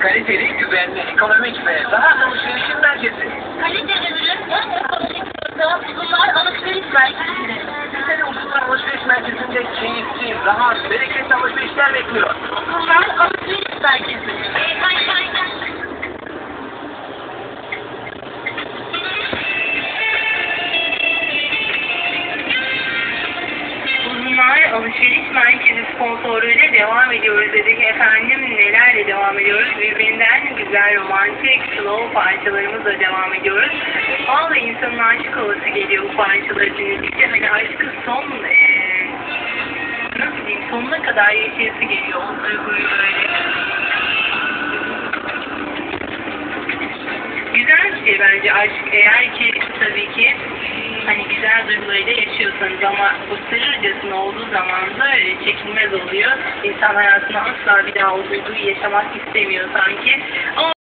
Kaliteli, güvenli, ekonomik ve rahat alışverişin merkezi. Kaliteli ürün en ekonomik fiyata bunlar alışveriş merkezinde. Sizleri Uzunlar Alışveriş Merkezi'nde keyifli, rahat, bereketli alışverişler bekliyor. Bunlar alışveriş merkezi. Uzunlar Alışveriş Merkezi sponsorluğuyla devam ediyoruz dedik. Efendim nelerle devam ediyoruz? Birbirinden güzel romantik slow parçalarımızla devam ediyoruz. Vallahi insanın aşık olası geliyor bu parçaları dinledikçe. Hani aşkı son eee nasıl diyeyim sonuna kadar yaşayası geliyor o duyguyu böyle. Güzel bir şey bence aşk. Eğer ki tabii ki güzel duygularıyla yaşıyorsanız ama bu sırrıcasına olduğu zaman da çekilmez oluyor. İnsan hayatına asla bir daha o duyguyu yaşamak istemiyor sanki. Ama